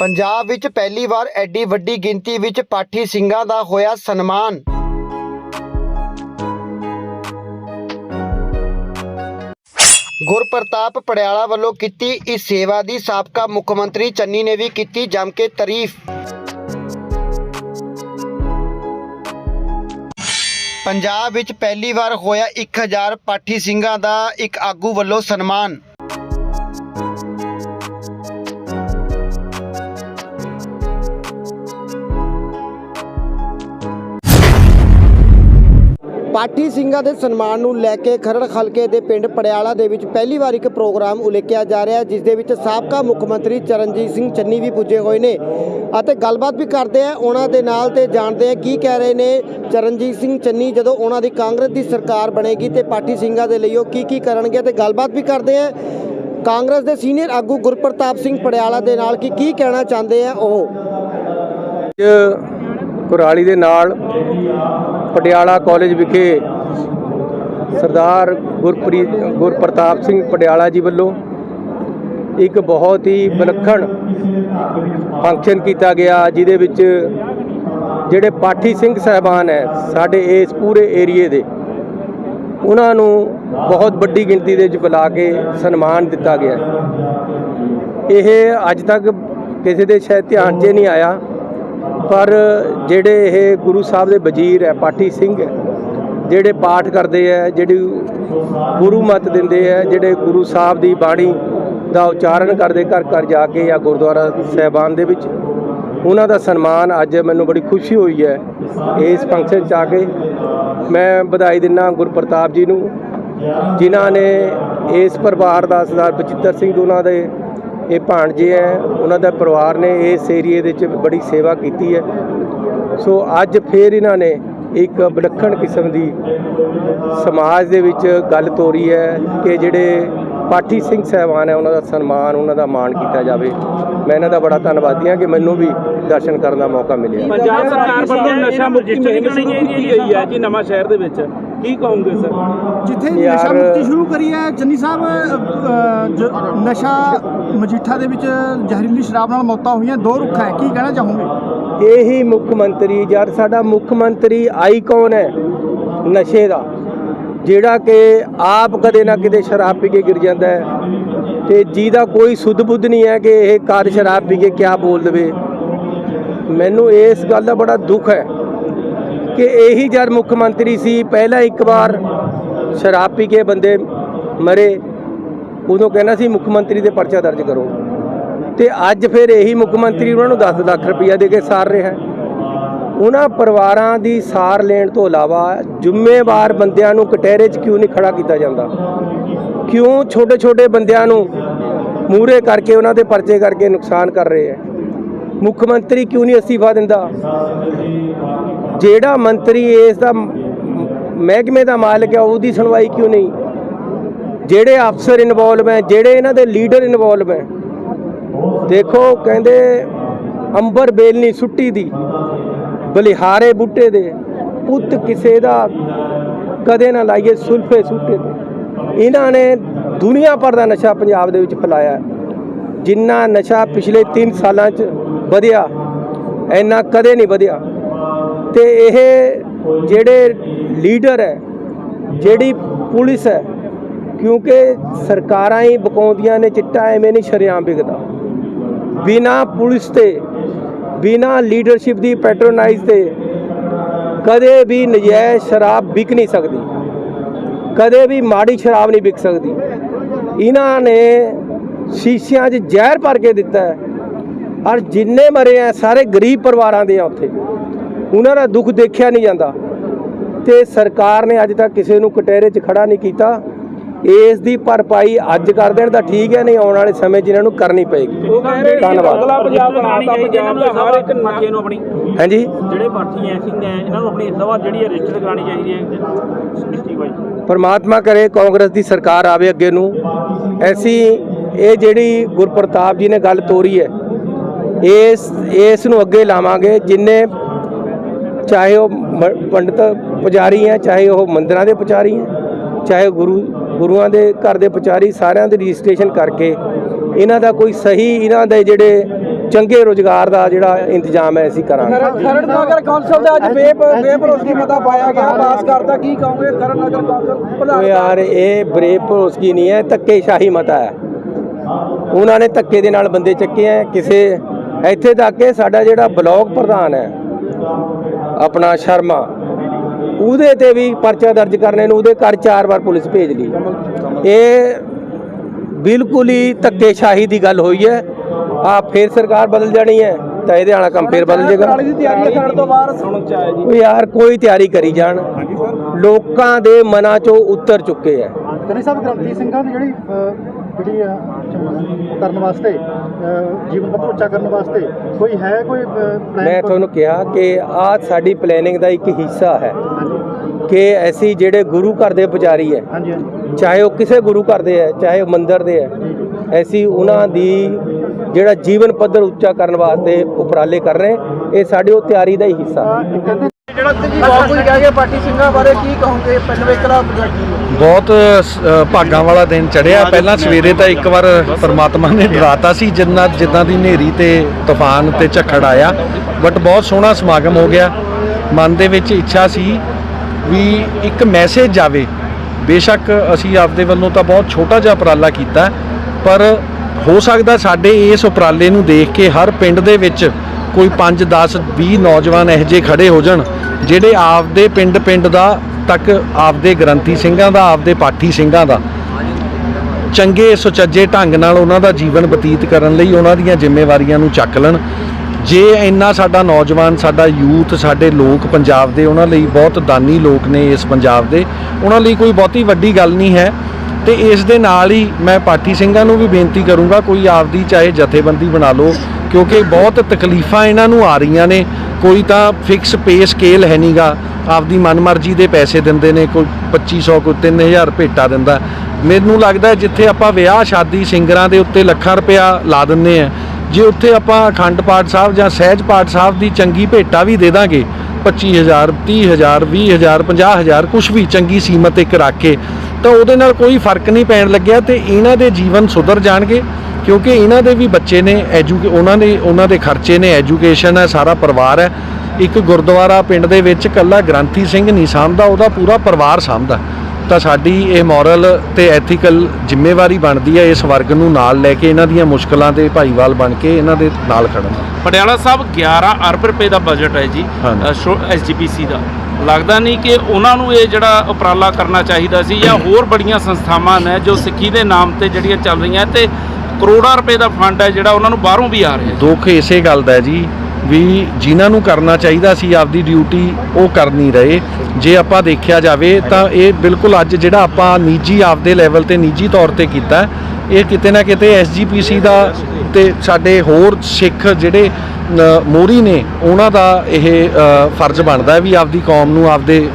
ਪੰਜਾਬ ਵਿੱਚ ਪਹਿਲੀ ਵਾਰ ਐਡੀ ਵੱਡੀ ਗਿਣਤੀ ਵਿੱਚ ਪਾਠੀ ਸਿੰਘਾਂ ਦਾ ਹੋਇਆ ਸਨਮਾਨ। ਗੁਰਪ੍ਰਤਾਪ ਪੜਿਆਲਾ ਵੱਲੋਂ ਕੀਤੀ ਇਸ ਸੇਵਾ ਦੀ ਸਾਬਕਾ ਮੁੱਖ ਮੰਤਰੀ ਚੰਨੀ ਨੇ ਵੀ ਕੀਤੀ ਜਮ ਕੇ ਤਾਰੀਫ। ਪੰਜਾਬ ਵਿੱਚ ਪਹਿਲੀ ਵਾਰ ਹੋਇਆ 1000 ਪਾਠੀ ਸਿੰਘਾਂ ਦਾ ਇੱਕ ਆਗੂ ਵੱਲੋਂ ਸਨਮਾਨ। ਪਾਠੀ ਸਿੰਘਾਂ ਦੇ ਸਨਮਾਨ ਨੂੰ ਲੈ ਕੇ ਖਰੜ ਖਲਕੇ ਦੇ ਪਿੰਡ ਪੜਿਆਲਾ ਦੇ ਵਿੱਚ ਪਹਿਲੀ ਵਾਰ ਇੱਕ ਪ੍ਰੋਗਰਾਮ ਉਲੀਕਿਆ ਜਾ ਰਿਹਾ ਜਿਸ ਦੇ ਵਿੱਚ ਸਾਬਕਾ ਮੁੱਖ ਮੰਤਰੀ ਚਰਨਜੀਤ ਸਿੰਘ ਚੰਨੀ ਵੀ ਪੁੱਜੇ ਹੋਏ ਨੇ ਅਤੇ ਗੱਲਬਾਤ ਵੀ ਕਰਦੇ ਆ। ਉਹਨਾਂ ਦੇ ਨਾਲ ਤੇ ਜਾਣਦੇ ਆ ਕੀ ਕਹਿ ਰਹੇ ਨੇ ਚਰਨਜੀਤ ਸਿੰਘ ਚੰਨੀ ਜਦੋਂ ਉਹਨਾਂ ਦੀ ਕਾਂਗਰਸ ਦੀ ਸਰਕਾਰ ਬਣੇਗੀ ਤੇ ਪਾਠੀ ਸਿੰਘਾਂ ਦੇ ਲਈ ਉਹ ਕੀ ਕੀ ਕਰਨਗੇ ਤੇ ਗੱਲਬਾਤ ਵੀ ਕਰਦੇ ਆ। ਕਾਂਗਰਸ ਦੇ ਸੀਨੀਅਰ ਆਗੂ ਗੁਰਪ੍ਰਤਾਪ ਸਿੰਘ ਪੜਿਆਲਾ ਦੇ ਨਾਲ ਕਿ ਕੀ ਕਹਿਣਾ ਚਾਹੁੰਦੇ ਆ ਉਹ? ਕੁਰਾਲੀ ਦੇ ਨਾਲ ਪਟਿਆਲਾ ਕਾਲਜ ਵਿਖੇ ਸਰਦਾਰ ਗੁਰਪ੍ਰੀਤ, ਗੁਰਪ੍ਰਤਾਪ ਸਿੰਘ ਪਟਿਆਲਾ ਜੀ ਵੱਲੋਂ ਇੱਕ ਬਹੁਤ ਹੀ ਵਿਲੱਖਣ ਫੰਕਸ਼ਨ ਕੀਤਾ ਗਿਆ, ਜਿਹਦੇ ਵਿੱਚ ਜਿਹੜੇ ਪਾਠੀ ਸਿੰਘ ਸਹਿਬਾਨ ਹੈ, ਸਾਡੇ ਇਸ ਪੂਰੇ ਏਰੀਏ ਦੇ, ਉਹਨਾਂ ਨੂੰ ਬਹੁਤ ਵੱਡੀ ਗਿਣਤੀ ਦੇ ਵਿੱਚ ਬੁਲਾ ਕੇ ਸਨਮਾਨ ਦਿੱਤਾ ਗਿਆ। ਇਹ ਅੱਜ ਤੱਕ ਕਿਸੇ ਦੇ ਸ਼ਾਇਦ ਧਿਆਨ 'ਚ ਨਹੀਂ ਆਇਆ। ਪਰ ਜਿਹੜੇ ਇਹ ਗੁਰੂ ਸਾਹਿਬ ਦੇ ਵਜ਼ੀਰ ਹੈ, ਪਾਠੀ ਸਿੰਘ ਹੈ, ਜਿਹੜੇ ਪਾਠ ਕਰਦੇ ਹੈ, ਜਿਹੜੀ ਗੁਰੂ ਮਤ ਦਿੰਦੇ ਹੈ, ਜਿਹੜੇ ਗੁਰੂ ਸਾਹਿਬ ਦੀ ਬਾਣੀ ਦਾ ਉਚਾਰਨ ਕਰਦੇ ਘਰ ਘਰ ਜਾ ਕੇ ਜਾਂ ਗੁਰਦੁਆਰਾ ਸਹਿਬਾਨ ਦੇ ਵਿੱਚ, ਉਹਨਾਂ ਦਾ ਸਨਮਾਨ ਅੱਜ ਮੈਨੂੰ ਬੜੀ ਖੁਸ਼ੀ ਹੋਈ ਹੈ ਇਸ ਫੰਕਸ਼ਨ 'ਚ ਆ ਕੇ। ਮੈਂ ਵਧਾਈ ਦਿੰਦਾ ਗੁਰਪ੍ਰਤਾਪ ਜੀ ਨੂੰ, ਜਿਨ੍ਹਾਂ ਨੇ ਇਸ ਪਰਿਵਾਰ ਦਾ ਸਰਦਾਰ ਬਚਿੱਤਰ ਸਿੰਘ ਉਹਨਾਂ ਦੇ ਇਹ ਭਾਣਜੇ ਹੈ ਉਹਨਾਂ ਦਾ ਪਰਿਵਾਰ ਨੇ ਇਸ ਏਰੀਏ ਦੇ ਵਿੱਚ ਬੜੀ ਸੇਵਾ ਕੀਤੀ ਹੈ ਸੋ ਅੱਜ ਫੇਰ ਇਹਨਾਂ ਨੇ ਇੱਕ ਵਿਲੱਖਣ ਕਿਸਮ ਦੀ ਸਮਾਜ ਦੇ ਵਿੱਚ ਗੱਲ ਤੋਰੀ ਹੈ ਕਿ ਜਿਹੜੇ ਪਾਠੀ ਸਿੰਘ ਸਹਿਬਾਨ ਹੈ ਉਹਨਾਂ ਦਾ ਸਨਮਾਨ ਉਹਨਾਂ ਦਾ ਮਾਣ ਕੀਤਾ ਜਾਵੇ ਮੈਂ ਇਹਨਾਂ ਦਾ ਬੜਾ ਧੰਨਵਾਦੀ ਹਾਂ ਕਿ ਮੈਨੂੰ ਵੀ ਦਰਸ਼ਨ ਕਰਨ ਦਾ ਮੌਕਾ ਮਿਲਿਆ ਪੰਜਾਬ ਸਰਕਾਰ ਵੱਲੋਂ ਨਸ਼ਾ ਮੁਕਤੀ ਮੁਹਿੰਮ ਕੀਤੀ ਗਈ ਹੈ ਜੀ ਨਵਾਂ ਸ਼ਹਿਰ ਦੇ ਵਿੱਚ ਕੀ ਕਹੋਗੇ ਸਰ? ਜਿੱਥੇ ਯਾਰ- ਨਸ਼ਾ ਮੁਕਤੀ ਸ਼ੁਰੂ ਕਰੀ ਹੈ ਚੰਨੀ ਸਾਹਿਬ ਅ, ਅ, ਜ- ਨਸ਼ਾ ਮਜੀਠਾ ਦੇ ਵਿੱਚ ਜ਼ਹਿਰੀਲੀ ਸ਼ਰਾਬ ਨਾਲ ਮੌਤਾਂ ਹੋਈਆਂ ਦੋ ਰੁੱਖਾਂ ਹੈ ਕੀ ਕਹਿਣਾ ਚਾਹੋਗੇ? ਇਹੀ ਮੁੱਖ ਮੰਤਰੀ ਜਦ ਸਾਡਾ ਮੁੱਖ ਮੰਤਰੀ ਆਈਕਨ ਹੈ ਨਸ਼ੇ ਦਾ ਜਿਹੜਾ ਕਿ ਆਪ ਕਦੇ ਨਾ ਕਿਤੇ ਸ਼ਰਾਬ ਪੀ ਕੇ ਗਿਰ ਜਾਂਦਾ ਹੈ ਤੇ ਜਿਹਦਾ ਕੋਈ ਸੁੱਧ ਬੁੱਧ ਨਹੀਂ ਹੈ ਕਿ ਇਹ ਕਦ ਸ਼ਰਾਬ ਪੀ ਕੇ ਕਿਆ ਬੋਲ ਦੇਵੇ। ਮੈਨੂੰ ਇਸ ਗੱਲ ਦਾ ਬੜਾ ਦੁੱਖ ਹੈ। ਕਿ ਇਹੀ ਜਦ ਮੁੱਖ ਮੰਤਰੀ ਸੀ, ਪਹਿਲਾਂ ਇੱਕ ਵਾਰ ਸ਼ਰਾਬ ਪੀ ਕੇ ਬੰਦੇ ਮਰੇ, ਉਦੋਂ ਕਹਿੰਦਾ ਸੀ ਮੁੱਖ ਮੰਤਰੀ ਦੇ ਪਰਚਾ ਦਰਜ ਕਰੋ। ਤੇ ਅੱਜ ਫਿਰ ਇਹੀ ਮੁੱਖ ਮੰਤਰੀ ਉਹਨਾਂ ਨੂੰ 10 ਲੱਖ ਰੁਪਈਆ ਦੇ ਕੇ ਸਾਰ ਰਿਹਾ। ਉਹਨਾਂ ਪਰਿਵਾਰਾਂ ਦੀ ਸਾਰ ਲੈਣ ਤੋਂ ਇਲਾਵਾ ਜ਼ਿੰਮੇਵਾਰ ਬੰਦਿਆਂ ਨੂੰ ਕਟਹਿਰੇ 'ਚ ਕਿਉਂ ਨਹੀਂ ਖੜਾ ਕੀਤਾ ਜਾਂਦਾ? ਕਿਉਂ ਛੋਟੇ-ਛੋਟੇ ਬੰਦਿਆਂ ਨੂੰ ਮੂਹਰੇ ਕਰਕੇ ਉਹਨਾਂ ਦੇ ਪਰਚੇ ਕਰਕੇ ਨੁਕਸਾਨ ਕਰ ਰਹੇ ਹੈ? ਮੁੱਖ ਮੰਤਰੀ ਕਿਉਂ ਨਹੀਂ ਅਸਤੀਫਾ ਦਿੰਦਾ? ਜਿਹੜਾ ਮੰਤਰੀ ਇਸ ਦਾ ਮਹਿਕਮੇ ਦਾ ਮਾਲਕ ਹੈ, ਉਹਦੀ ਸੁਣਵਾਈ ਕਿਉਂ ਨਹੀਂ? ਜਿਹੜੇ ਅਫਸਰ ਇਨਵੋਲਵ ਹੈ, ਜਿਹੜੇ ਇਹਨਾਂ ਦੇ ਲੀਡਰ ਇਨਵੋਲਵ ਹੈ। ਦੇਖੋ, ਕਹਿੰਦੇ ਅੰਬਰ ਬੇਲ ਨਹੀਂ ਸੁੱਟੀ ਦੀ, ਬਲਿਹਾਰੇ ਬੂਟੇ ਦੇ, ਪੁੱਤ ਕਿਸੇ ਦਾ ਕਦੇ ਨਾ ਲਾਈਏ ਸੁਲਫੇ ਸੁੱਟੇ ਤੇ। ਇਹਨਾਂ ਨੇ ਦੁਨੀਆ ਭਰ ਦਾ ਨਸ਼ਾ ਪੰਜਾਬ ਦੇ ਵਿੱਚ ਫੈਲਾਇਆ ਜਿੰਨਾ ਨਸ਼ਾ ਪਿਛਲੇ 3 ਸਾਲਾਂ 'ਚ ਵਧਿਆ। ਇੰਨਾ ਕਦੇ ਨਹੀਂ ਵਧਿਆ। ਤੇ ਇਹ ਜਿਹੜੇ ਲੀਡਰ ਹੈ, ਜਿਹੜੀ ਪੁਲਿਸ ਹੈ, ਕਿਉਂਕਿ ਸਰਕਾਰਾਂ ਹੀ ਬਕਾਉਂਦੀਆਂ ਨੇ, ਚਿੱਟਾ ਐਵੇਂ ਨਹੀਂ ਸ਼ਰੇਆਮ ਵਿਕਦਾ। ਬਿਨਾ ਪੁਲਿਸ ਤੇ, ਬਿਨਾ ਲੀਡਰਸ਼ਿਪ ਦੀ ਪੈਟਰਨਾਈਜ਼ ਤੇ, ਕਦੇ ਵੀ ਨਜਾਇਜ਼ ਸ਼ਰਾਬ ਵਿਕ ਨਹੀਂ ਸਕਦੀ। ਕਦੇ ਵੀ ਮਾੜੀ ਸ਼ਰਾਬ ਨਹੀਂ ਵਿਕ ਸਕਦੀ। ਇਹਨਾਂ ਨੇ ਸ਼ੀਸ਼ਿਆਂ 'ਚ ਜ਼ਹਿਰ ਭਰ ਕੇ ਦਿੱਤਾ ਹੈ। ਔਰ ਜਿੰਨੇ ਮਰੇ ਆ ਸਾਰੇ ਗਰੀਬ ਪਰਿਵਾਰਾਂ ਦੇ ਆ ਉੱਥੇ। ਉਹਨਾਂ ਦਾ ਦੁੱਖ ਦੇਖਿਆ ਨਹੀਂ ਜਾਂਦਾ। ਤੇ ਸਰਕਾਰ ਨੇ ਅੱਜ ਤੱਕ ਕਿਸੇ ਨੂੰ ਕਟਹਿਰੇ 'ਚ ਖੜਾ ਨਹੀਂ ਕੀਤਾ। ਇਸ ਦੀ ਭਰਪਾਈ ਅੱਜ ਕਰ ਦੇਣ ਤਾਂ ਠੀਕ ਹੈ ਨਹੀਂ ਆਉਣ ਵਾਲੇ ਸਮੇਂ 'ਚ ਇਹਨਾਂ ਨੂੰ ਕਰਨੀ ਪਏਗੀ। ਧੰਨਵਾਦ। ਅਗਲਾ ਪੰਜਾਬ ਬਣਾਤਾ ਪੰਜਾਬ ਦੇ ਹਰ ਇੱਕ ਪਾਠੀਆਂ ਨੂੰ ਆਪਣੀ ਹਾਂਜੀ। ਜਿਹੜੇ ਪਾਠੀ ਐ ਸਿੰਘ ਐ ਇਹਨਾਂ ਨੂੰ ਆਪਣੀ ਸਭਾ ਜਿਹੜੀ ਹੈ ਰਜਿਸਟਰ ਕਰਾਣੀ ਚਾਹੀਦੀ ਹੈ। ਡਿਸਟ੍ਰਿਕਟ ਵਾਈਜ਼ ਪਰਮਾਤਮਾ ਕਰੇ ਕਾਂਗਰਸ ਦੀ ਸਰਕਾਰ ਆਵੇ ਅੱਗੇ ਨੂੰ। ਐਸੀ ਇਹ ਜਿਹੜੀ ਗੁਰਪ੍ਰਤਾਪ ਜੀ ਨੇ ਗੱਲ ਤੋਰੀ ਹੈ ਇਸ ਇਸ ਨੂੰ ਅੱਗੇ ਲਾਵਾਂਗੇ ਜਿੰਨੇ ਚਾਹੇ ਉਹ ਪੰਡਤ ਪੁਜਾਰੀ ਹੈ ਚਾਹੇ ਉਹ ਮੰਦਿਰਾਂ ਦੇ ਪੁਜਾਰੀ ਹੈ ਚਾਹੇ ਗੁਰੂ ਗੁਰੂਆਂ ਦੇ ਘਰ ਦੇ ਪੁਜਾਰੀ ਸਾਰਿਆਂ ਦੀ ਰਜਿਸਟ੍ਰੇਸ਼ਨ ਕਰਕੇ ਇਹਨਾਂ ਦਾ ਕੋਈ ਸਹੀ ਇਹਨਾਂ ਦੇ ਜਿਹੜੇ ਚੰਗੇ ਰੋਜ਼ਗਾਰ ਦਾ ਜਿਹੜਾ ਇੰਤਜ਼ਾਮ ਹੈ ਅਸੀਂ ਕਰਾਂਗੇ। ਖਰੜ ਨਗਰ ਕੌਂਸਲ ਦਾ ਅੱਜ ਬੇਪ ਬੇਭਰੋਸਗੀ ਮਤਾ ਪਾਇਆ ਗਿਆ ਪਾਸ ਕਰਦਾ ਕੀ ਕਹੋਗੇ? ਖਰੜ ਨਗਰ ਕੌਂਸਲ ਉਹ ਯਾਰ ਇਹ ਬਰੇਪ ਭਰੋਸਗੀ ਨਹੀਂ ਹੈ ਧੱਕੇਸ਼ਾਹੀ ਮਤਾ ਹੈ। ਉਹਨਾਂ ਨੇ ਧੱਕੇ ਦੇ ਨਾਲ ਬੰਦੇ ਚੱਕੇ ਆ ਕਿਸੇ ਇੱਥੇ ਤੱਕ ਕਿ ਸਾਡਾ ਜਿਹੜਾ ਬਲਾਕ ਪ੍ਰਧਾਨ ਹੈ ਆਪਣਾ ਸ਼ਰਮਾ ਉਹਦੇ ਤੇ ਵੀ ਪਰਚਾ ਦਰਜ ਕਰਨੇ ਨੂੰ ਉਹਦੇ ਘਰ ਚਾਰ ਵਾਰ ਪੁਲਿਸ ਭੇਜ ਲਈ ਇਹ ਬਿਲਕੁਲ ਹੀ ਧੱਕੇਸ਼ਾਹੀ ਦੀ ਗੱਲ ਹੋਈ ਹੈ। ਆ ਫੇਰ ਸਰਕਾਰ ਬਦਲ ਜਾਣੀ ਹੈ ਤਾਂ ਇਹਦੇ ਵਾਲਾ ਕੰਮ ਫੇਰ ਬਦਲ ਜਾਏਗਾ। ਤਿਆਰੀ ਕਰਨ ਤੋਂ ਬਾਅਦ ਸੁਣਨ ਚ ਆਇਆ ਜੀ। ਉਹ ਯਾਰ ਕੋਈ ਤਿਆਰੀ ਕਰੀ ਜਾਣ। ਲੋਕਾਂ ਦੇ ਮਨਾਂ ਚੋਂ ਉਤਰ ਚੁੱਕੇ ਆ ਚੰਨੀ ਸਾਹਿਬ ਗ੍ਰੰਥੀ ਸਿੰਘਾਂ ਦੀ ਜਿਹੜੀ ਜਿਹੜੀ ਕਰਨ ਵਾਸਤੇ ਜੀਵਨ ਪੱਧਰ ਉੱਚਾ ਕਰਨ ਵਾਸਤੇ ਕੋਈ ਹੈ ਕੋਈ? ਮੈਂ ਤੁਹਾਨੂੰ ਕਿਹਾ ਕਿ ਆ ਸਾਡੀ ਪਲੈਨਿੰਗ ਦਾ ਇੱਕ ਹਿੱਸਾ ਹੈ ਕਿ ਅਸੀਂ ਜਿਹੜੇ ਗੁਰੂ ਘਰ ਦੇ ਪੁਜਾਰੀ ਹੈ ਚਾਹੇ ਉਹ ਕਿਸੇ ਗੁਰੂ ਘਰ ਦੇ ਹੈ ਚਾਹੇ ਉਹ ਮੰਦਿਰ ਦੇ ਹੈ ਅਸੀਂ ਉਹਨਾਂ ਦੀ ਜਿਹੜਾ ਜੀਵਨ ਪੱਧਰ ਉੱਚਾ ਕਰਨ ਵਾਸਤੇ ਉਪਰਾਲੇ ਕਰ ਰਹੇ ਇਹ ਸਾਡੀ ਉਹ ਤਿਆਰੀ ਦਾ ਹੀ ਹਿੱਸਾ ਹੈ ਜਿਹੜਾ ਤੁਸੀਂ ਬਹੁਤ ਕੁਝ ਕਹਿ ਗਏ ਪਾਰਟੀ ਸਿੰਘਾਂ ਬਾਰੇ ਕੀ ਕਹੋਗੇ? ਪਿੰਡ ਵੇਕਲਾ ਪ੍ਰੋਜੈਕਟ ਬਹੁਤ ਅ, ਭਾਗਾਂ ਵਾਲਾ ਦਿਨ ਚੜਿਆ। ਪਹਿਲਾਂ ਸਵੇਰੇ ਤਾਂ ਇੱਕ ਵਾਰ ਪਰਮਾਤਮਾ ਨੇ ਡਰਾਤਾ ਸੀ ਜਿੰਨਾ ਜਿੱਦਾਂ ਦੀ ਹਨੇਰੀ ਤੇ ਤੂਫਾਨ ਤੇ ਝੱਖੜ ਆਇਆ। ਬਟ ਬਹੁਤ ਸੋਹਣਾ ਸਮਾਗਮ ਹੋ ਗਿਆ। ਮਨ ਦੇ ਵਿੱਚ ਇੱਛਾ ਸੀ ਵੀ ਇੱਕ ਮੈਸੇਜ ਜਾਵੇ ਬੇਸ਼ੱਕ ਅਸੀਂ ਆਪਦੇ ਵੱਲੋਂ ਤਾਂ ਬਹੁਤ ਛੋਟਾ ਜਿਹਾ ਉਪਰਾਲਾ ਕੀਤਾ। ਪਰ ਹੋ ਸਕਦਾ ਸਾਡੇ ਇਸ ਉਪਰਾਲੇ ਨੂੰ ਦੇਖ ਕੇ ਹਰ ਪਿੰਡ ਦੇ ਵਿੱਚ ਕੋਈ 5 10 20 ਨੌਜਵਾਨ ਇਹੋ ਜਿਹੇ ਖੜੇ ਹੋ ਜਾਣ, ਜਿਹੜੇ ਆਪਦੇ ਪਿੰਡ ਪਿੰਡ ਦਾ ਤੱਕ ਆਪਦੇ ਗ੍ਰੰਥੀ ਸਿੰਘਾਂ ਦਾ, ਆਪਦੇ ਪਾਠੀ ਸਿੰਘਾਂ ਦਾ। ਚੰਗੇ ਸੁਚੱਜੇ ਢੰਗ ਨਾਲ ਉਹਨਾਂ ਦਾ ਜੀਵਨ ਬਤੀਤ ਕਰਨ ਲਈ ਉਹਨਾਂ ਦੀਆਂ ਜ਼ਿੰਮੇਵਾਰੀਆਂ ਨੂੰ ਚੱਕ ਲੈਣ। ਜੇ ਇੰਨਾ ਸਾਡਾ ਨੌਜਵਾਨ, ਸਾਡਾ ਯੂਥ, ਸਾਡੇ ਲੋਕ ਪੰਜਾਬ ਦੇ ਉਹਨਾਂ ਲਈ ਬਹੁਤ ਦਾਨੀ ਲੋਕ ਨੇ ਇਸ ਪੰਜਾਬ ਦੇ, ਉਹਨਾਂ ਲਈ ਕੋਈ ਬਹੁਤੀ ਵੱਡੀ ਗੱਲ ਨਹੀਂ ਹੈ। ਤੇ ਇਸ ਦੇ ਨਾਲ ਹੀ ਮੈਂ ਪਾਠੀ ਸਿੰਘਾਂ ਨੂੰ ਵੀ ਬੇਨਤੀ ਕਰੂੰਗਾ, ਕੋਈ ਆਪਦੀ ਚਾਹੇ ਜਥੇਬੰਦੀ ਬਣਾ ਲਓ ਕਿਉਂਕਿ ਬਹੁਤ ਤਕਲੀਫਾਂ ਇਹਨਾਂ ਨੂੰ ਆ ਰਹੀਆਂ ਨੇ। ਕੋਈ ਤਾਂ ਫਿਕਸ ਪੇ ਸਕੇਲ ਹੈ ਨਹੀਂਗਾ ਆਪਦੀ ਮਨਮਰਜ਼ੀ ਦੇ ਪੈਸੇ ਦਿੰਦੇ ਨੇ, ਕੋਈ 2500 ਕੋਈ 3000 ਭੇਟਾ ਦਿੰਦਾ। ਮੈਨੂੰ ਲੱਗਦਾ ਜਿੱਥੇ ਆਪਾਂ ਵਿਆਹ ਸ਼ਾਦੀ ਸਿੰਗਰਾਂ ਦੇ ਉੱਤੇ ਲੱਖਾਂ ਰੁਪਇਆ ਲਾ ਦਿੰਨੇ ਆ, ਜੇ ਉੱਥੇ ਆਪਾਂ ਅਖੰਡ ਪਾਠ ਸਾਹਿਬ ਜਾਂ ਸਹਿਜ ਪਾਠ ਸਾਹਿਬ ਦੀ ਚੰਗੀ ਭੇਟਾ ਵੀ ਦੇ ਦਾਂਗੇ 25000 30000 20000 50000 ਕੁਝ ਵੀ ਚੰਗੀ ਸੀਮਤ ਇੱਕ ਰੱਖ ਕੇ, ਤਾਂ ਉਹਦੇ ਨਾਲ ਕੋਈ ਫ਼ਰਕ ਨਹੀਂ ਪੈਣ ਲੱਗਿਆ ਤੇ ਇਹਨਾਂ ਦੇ ਜੀਵਨ ਸੁਧਰ ਜਾਣਗੇ। ਕਿਉਂਕਿ ਇਹਨਾਂ ਦੇ ਵੀ ਬੱਚੇ ਨੇ ਐਜੂ ਉਹਨਾਂ ਦੇ ਉਹਨਾਂ ਦੇ ਖਰਚੇ ਨੇ ਐਜੂਕੇਸ਼ਨ ਹੈ ਸਾਰਾ ਪਰਿਵਾਰ ਹੈ। ਇੱਕ ਗੁਰਦੁਆਰਾ ਪਿੰਡ ਦੇ ਵਿੱਚ ਕੱਲਾ ਗ੍ਰੰਥੀ ਸਿੰਘ ਨਹੀਂ ਸਾਂਭਦਾ ਉਹਦਾ ਪੂਰਾ ਪਰਿਵਾਰ ਸਾਂਭਦਾ। ਤਾਂ ਸਾਡੀ ਇਹ ਮੋਰਲ ਤੇ ਐਥੀਕਲ ਜ਼ਿੰਮੇਵਾਰੀ ਬਣਦੀ ਹੈ ਇਸ ਵਰਗ ਨੂੰ ਨਾਲ ਲੈ ਕੇ ਇਹਨਾਂ ਦੀਆਂ ਮੁਸ਼ਕਲਾਂ ਤੇ ਭਾਈਵਾਲ ਬਣ ਕੇ ਇਹਨਾਂ ਦੇ ਨਾਲ ਖੜਨਾ। ਪਟਿਆਲਾ ਸਾਹਿਬ 11 ਅਰਬ ਰੁਪਏ ਦਾ ਬਜਟ ਹੈ ਜੀ। ਐਸਜੀਪੀਸੀ ਦਾ। ਲੱਗਦਾ ਨਹੀਂ ਕਿ ਉਹਨਾਂ ਨੂੰ ਇਹ ਜਿਹੜਾ ਉਪਰਾਲਾ ਕਰਨਾ ਚਾਹੀਦਾ ਸੀ ਜਾਂ ਹੋਰ ਬੜੀਆਂ ਸੰਸਥਾਵਾਂ ਨੇ ਜੋ ਸਿੱਖੀ ਦੇ ਨਾਮ ਤੇ ਜਿਹੜੀਆਂ ਚੱਲ ਰਹੀਆਂ ਤੇ ਕਰੋੜਾਂ ਰੁਪਏ ਦਾ ਫੰਡ ਹੈ ਜਿਹੜਾ ਉਹਨਾਂ ਨੂੰ ਬਾਹਰੋਂ ਵੀ ਆ ਰਿਹਾ ਦੁੱਖ ਇਸੇ ਗੱਲ ਦਾ ਹੈ ਜੀ ਵੀ ਜਿਨ੍ਹਾਂ ਨੂੰ ਕਰਨਾ ਚਾਹੀਦਾ ਸੀ ਆਪਦੀ ਡਿਊਟੀ ਉਹ ਕਰ ਨਹੀਂ ਰਹੇ। ਜੇ ਆਪਾਂ ਦੇਖਿਆ ਜਾਵੇ ਤਾਂ ਇਹ ਬਿਲਕੁਲ ਅੱਜ ਜਿਹੜਾ ਆਪਾਂ ਨਿੱਜੀ ਆਪਦੇ ਲੈਵਲ ਤੇ ਨਿੱਜੀ ਤੌਰ ਤੇ ਕੀਤਾ ਇਹ ਕਿਤੇ ਨਾ ਕਿਤੇ ਐਸਜੀਪੀਸੀ ਦਾ ਤੇ ਸਾਡੇ ਹੋਰ ਸਿੱਖ ਜਿਹੜੇ ਅ, ਮੋਹਰੀ ਨੇ ਉਹਨਾਂ ਦਾ ਇਹ ਫਰਜ਼ ਬਣਦਾ ਵੀ ਆਪਦੀ ਕੌਮ ਨੂੰ ਆਪਦੇ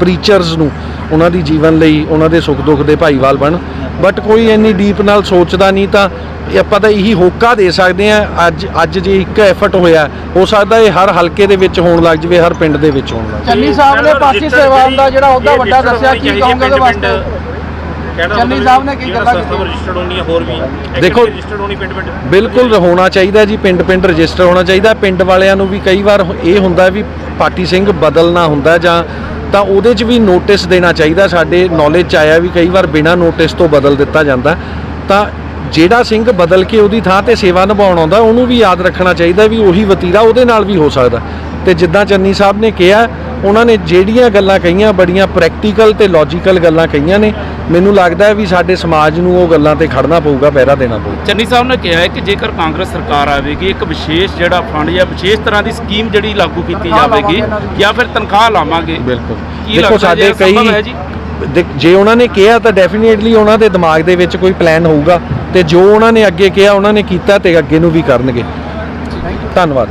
ਪ੍ਰੀਚਰਸ ਨੂੰ ਉਹਨਾਂ ਦੀ ਜੀਵਨ ਲਈ ਉਹਨਾਂ ਦੇ ਸੁੱਖ ਦੁੱਖ ਦੇ ਭਾਈਵਾਲ ਬਣ। ਬਟ ਕੋਈ ਇੰਨੀ ਡੀਪ ਨਾਲ ਸੋਚਦਾ ਨਹੀਂ ਤਾਂ ਇਹ ਆਪਾਂ ਤਾਂ ਇਹੀ ਹੋਕਾ ਦੇ ਸਕਦੇ ਆ ਅੱਜ ਅੱਜ ਜੇ ਇੱਕ ਐਫਰਟ ਹੋਇਆ ਹੋ ਸਕਦਾ ਇਹ ਹਰ ਹਲਕੇ ਦੇ ਵਿੱਚ ਹੋਣ ਲੱਗ ਜਵੇ ਹਰ ਪਿੰਡ ਦੇ ਵਿੱਚ ਹੋਣ ਲੱਗ ਚੰਨੀ ਸਾਹਿਬ ਨੇ ਪਾਰਟੀ ਸੇਵਾਵਾਂ ਦਾ ਜਿਹੜਾ ਉਹਦਾ ਵੱਡਾ ਦੱਸਿਆ ਕੀ ਕਹੋਗੇ ਉਹਦੇ ਵਾਸਤੇ? ਚੰਨੀ ਸਾਹਿਬ ਨੇ ਕੀ ਗੱਲਾਂ ਕੀਤੀਆਂ? ਰਜਿਸਟਰਡ ਹੋਣੀ ਹੈ ਹੋਰ ਵੀ ਦੇਖੋ- ਰਜਿਸਟਰਡ ਹੋਣੀ ਪਿੰਡ ਪਿੰਡ। ਬਿਲਕੁਲ ਹੋਣਾ ਚਾਹੀਦਾ ਜੀ ਪਿੰਡ ਪਿੰਡ ਰਜਿਸਟਰ ਹੋਣਾ ਚਾਹੀਦਾ। ਪਿੰਡ ਵਾਲਿਆਂ ਨੂੰ ਵੀ ਕਈ ਵਾਰ ਇਹ ਹੁੰਦਾ ਵੀ ਪਾਰਟੀ ਸਿੰਘ ਬਦਲਣਾ ਹੁੰਦਾ ਜਾਂ ਤਾਂ ਉਹਦੇ 'ਚ ਵੀ ਨੋਟਿਸ ਦੇਣਾ ਚਾਹੀਦਾ, ਸਾਡੇ ਨੌਲੇਜ 'ਚ ਆਇਆ ਵੀ ਕਈ ਵਾਰ ਬਿਨਾਂ ਨੋਟਿਸ ਤੋਂ ਬਦਲ ਦਿੱਤਾ ਜਾਂਦਾ। ਤਾਂ ਜਿਹੜਾ ਸਿੰਘ ਬਦਲ ਕੇ ਉਹਦੀ ਥਾਂ ਤੇ ਸੇਵਾ ਨਿਭਾਉਣ ਆਉਂਦਾ, ਉਹਨੂੰ ਵੀ ਯਾਦ ਰੱਖਣਾ ਚਾਹੀਦਾ ਵੀ ਉਹੀ ਵਤੀਰਾ ਉਹਦੇ ਨਾਲ ਵੀ ਹੋ ਸਕਦਾ। ਤੇ ਜਿੱਦਾਂ ਚੰਨੀ ਸਾਹਿਬ ਨੇ ਕਿਹਾ ਉਹਨਾਂ ਨੇ ਜਿਹੜੀਆਂ ਗੱਲਾਂ ਕਹੀਆਂ ਬੜੀਆਂ ਪ੍ਰੈਕਟੀਕਲ ਤੇ ਲੌਜੀਕਲ ਗੱਲਾਂ ਕਹੀਆਂ ਨੇ। ਮੈਨੂੰ ਲੱਗਦਾ ਹੈ ਵੀ ਸਾਡੇ ਸਮਾਜ ਨੂੰ ਉਹ ਗੱਲਾਂ ਤੇ ਖੜਨਾ ਪਊਗਾ ਪਹਿਰਾ ਦੇਣਾ ਪਊਗਾ। ਚੰਨੀ ਸਾਹਿਬ ਨੇ ਕਿਹਾ ਹੈ ਕਿ ਜੇਕਰ ਕਾਂਗਰਸ ਸਰਕਾਰ ਆਵੇਗੀ ਇੱਕ ਵਿਸ਼ੇਸ਼ ਜਿਹੜਾ ਫੰਡ ਜਾਂ ਵਿਸ਼ੇਸ਼ ਤਰ੍ਹਾਂ ਦੀ ਸਕੀਮ ਜਿਹੜੀ ਲਾਗੂ ਕੀਤੀ ਜਾਵੇਗੀ ਜਾਂ ਫਿਰ ਤਨਖਾਹ ਲਾਵਾਂਗੇ। ਬਿਲਕੁਲ। ਦੇਖੋ ਸਾਡੇ ਕਈ ਜੀ? ਉਹਨਾਂ ਨੇ ਕਿਹਾ ਤਾਂ ਡੈਫੀਨੇਟਲੀ ਉਹਨਾਂ ਦੇ ਦਿਮਾਗ ਦੇ ਵਿੱਚ ਕੋਈ ਪਲਾਨ ਹੋਊਗਾ ਤੇ ਜੋ ਉਹਨਾਂ ਨੇ ਅੱਗੇ ਕਿਹਾ ਉਹਨਾਂ ਨੇ ਕੀਤਾ ਤੇ ਅੱਗੇ ਨੂੰ ਵੀ ਕਰਨਗੇ। ਧੰਨਵਾਦ।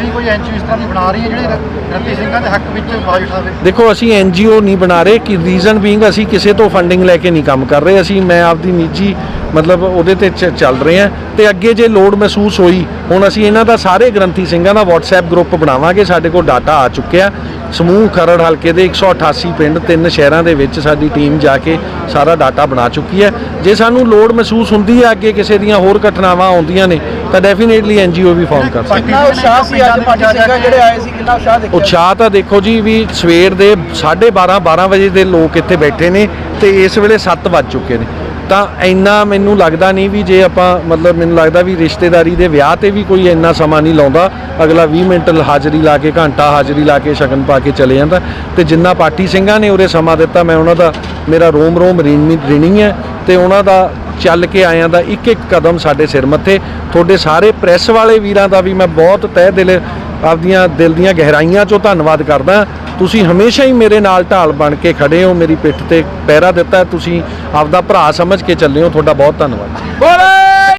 ਤੁਸੀਂ ਕੋਈ ਐਨਜੀਓ ਇਸ ਤਰ੍ਹਾਂ ਦੀ ਬਣਾ ਰਹੀ ਹੈ ਜਿਹੜੀ ਗ੍ਰੰਥੀ ਸਿੰਘਾਂ ਦੇ ਹੱਕ ਵਿੱਚ ਆਵਾਜ਼ ਉਠਾਵੇ ਦੇਖੋ, ਅਸੀਂ ਐਨਜੀਓ ਨਹੀਂ ਬਣਾ ਰਹੇ। ਕਿ ਰੀਜ਼ਨ ਬੀਇੰਗ ਅਸੀਂ ਕਿਸੇ ਤੋਂ ਫੰਡਿੰਗ ਲੈ ਕੇ ਨਹੀਂ ਕੰਮ ਕਰ ਰਹੇ। ਅਸੀਂ, ਮੈਂ ਆਪਦੀ ਨਿੱਜੀ, ਮਤਲਬ ਉਹਦੇ ਤੇ ਚੱਲ ਰਹੇ ਹਾਂ। ਤੇ ਅੱਗੇ ਜੇ ਲੋੜ ਮਹਿਸੂਸ ਹੋਈ, ਹੁਣ ਅਸੀਂ ਇਹਨਾਂ ਦਾ ਸਾਰੇ ਗ੍ਰੰਥੀ ਸਿੰਘਾਂ ਦਾ WhatsApp ਗਰੁੱਪ ਬਣਾਵਾਂਗੇ। ਸਾਡੇ ਕੋਲ ਡਾਟਾ ਆ ਚੁੱਕਿਆ। ਸਮੂਹ ਖਰੜ ਹਲਕੇ ਦੇ 188 ਪਿੰਡ ਤਿੰਨ ਸ਼ਹਿਰਾਂ ਦੇ ਵਿੱਚ ਸਾਡੀ ਟੀਮ ਜਾ ਕੇ ਸਾਰਾ ਡਾਟਾ ਬਣਾ ਚੁੱਕੀ ਹੈ। ਜੇ ਸਾਨੂੰ ਲੋੜ ਮਹਿਸੂਸ ਹੁੰਦੀ ਹੈ ਅੱਗੇ ਕਿਸੇ ਦੀਆਂ ਹੋਰ ਘਟਨਾਵਾਂ ਆਉਂਦੀਆਂ ਨੇ ਤਾਂ ਡੈਫੀਨੇਟਲੀ ਐਨਜੀਓ ਵੀ ਫਾਰਮ ਕਰ ਸਕਦੇ ਕਿੰਨਾ ਉਤਸ਼ਾਹ ਸੀ ਅੱਜ ਪਾਰਟੀ ਸਿੰਘਾਂ ਜਿਹੜੇ ਆਏ ਸੀ ਕਿੰਨਾ ਉਤਸ਼ਾਹ ਦੇਖਿਆ? ਉਤਸ਼ਾਹ ਤਾਂ ਦੇਖੋ ਜੀ ਵੀ ਸਵੇਰ ਦੇ 12:30 12 ਵਜੇ ਦੇ ਲੋਕ ਇੱਥੇ ਬੈਠੇ ਨੇ ਤੇ ਇਸ ਵੇਲੇ 7 ਵੱਜ ਚੁੱਕੇ ਨੇ। ਤਾਂ ਇੰਨਾ ਮੈਨੂੰ ਲੱਗਦਾ ਨਹੀਂ ਵੀ ਜੇ ਆਪਾਂ, ਮਤਲਬ ਮੈਨੂੰ ਲੱਗਦਾ ਵੀ ਰਿਸ਼ਤੇਦਾਰੀ ਦੇ ਵਿਆਹ ਤੇ ਵੀ ਕੋਈ ਇੰਨਾ ਸਮਾਂ ਨਹੀਂ ਲਾਉਂਦਾ। ਅਗਲਾ 20 ਮਿੰਟ ਹਾਜ਼ਰੀ ਲਾ ਕੇ, ਘੰਟਾ ਹਾਜ਼ਰੀ ਲਾ ਕੇ ਸ਼ਗਨ ਪਾ ਕੇ ਚਲੇ ਜਾਂਦਾ। ਤੇ ਜਿੰਨਾ ਪਾਰਟੀ ਸਿੰਘਾਂ ਨੇ ਉਰੇ ਸਮਾਂ ਦਿੱਤਾ, ਮੈਂ ਉਹਨਾਂ ਦਾ, ਮੇਰਾ ਰੋਮ ਰੋਮ ਰਿਣੀ ਰਿਣੀ ਹੈ। ਤੇ ਉਹਨਾਂ ਦਾ ਚੱਲ ਕੇ ਆਇਆਂ ਦਾ ਇੱਕ ਇੱਕ ਕਦਮ ਸਾਡੇ ਸਿਰ ਮੱਥੇ। ਤੁਹਾਡੇ ਸਾਰੇ ਪ੍ਰੈਸ ਵਾਲੇ ਵੀਰਾਂ ਦਾ ਵੀ ਮੈਂ ਬਹੁਤ ਤਹਿ ਦਿਲ ਆਪਦੀਆਂ ਦਿਲ ਦੀਆਂ ਗਹਿਰਾਈਆਂ ਚੋਂ ਧੰਨਵਾਦ ਕਰਦਾ। ਤੁਸੀਂ ਹਮੇਸ਼ਾ ਹੀ ਮੇਰੇ ਨਾਲ ਢਾਲ ਬਣ ਕੇ ਖੜੇ ਹੋ, ਮੇਰੀ ਪਿੱਠ ਤੇ ਪਹਿਰਾ ਦਿੱਤਾ ਤੁਸੀਂ ਆਪਦਾ ਭਰਾ ਸਮਝ ਕੇ ਚੱਲੇ ਹੋ। ਤੁਹਾਡਾ ਬਹੁਤ ਧੰਨਵਾਦ। ਬੋਲੇ!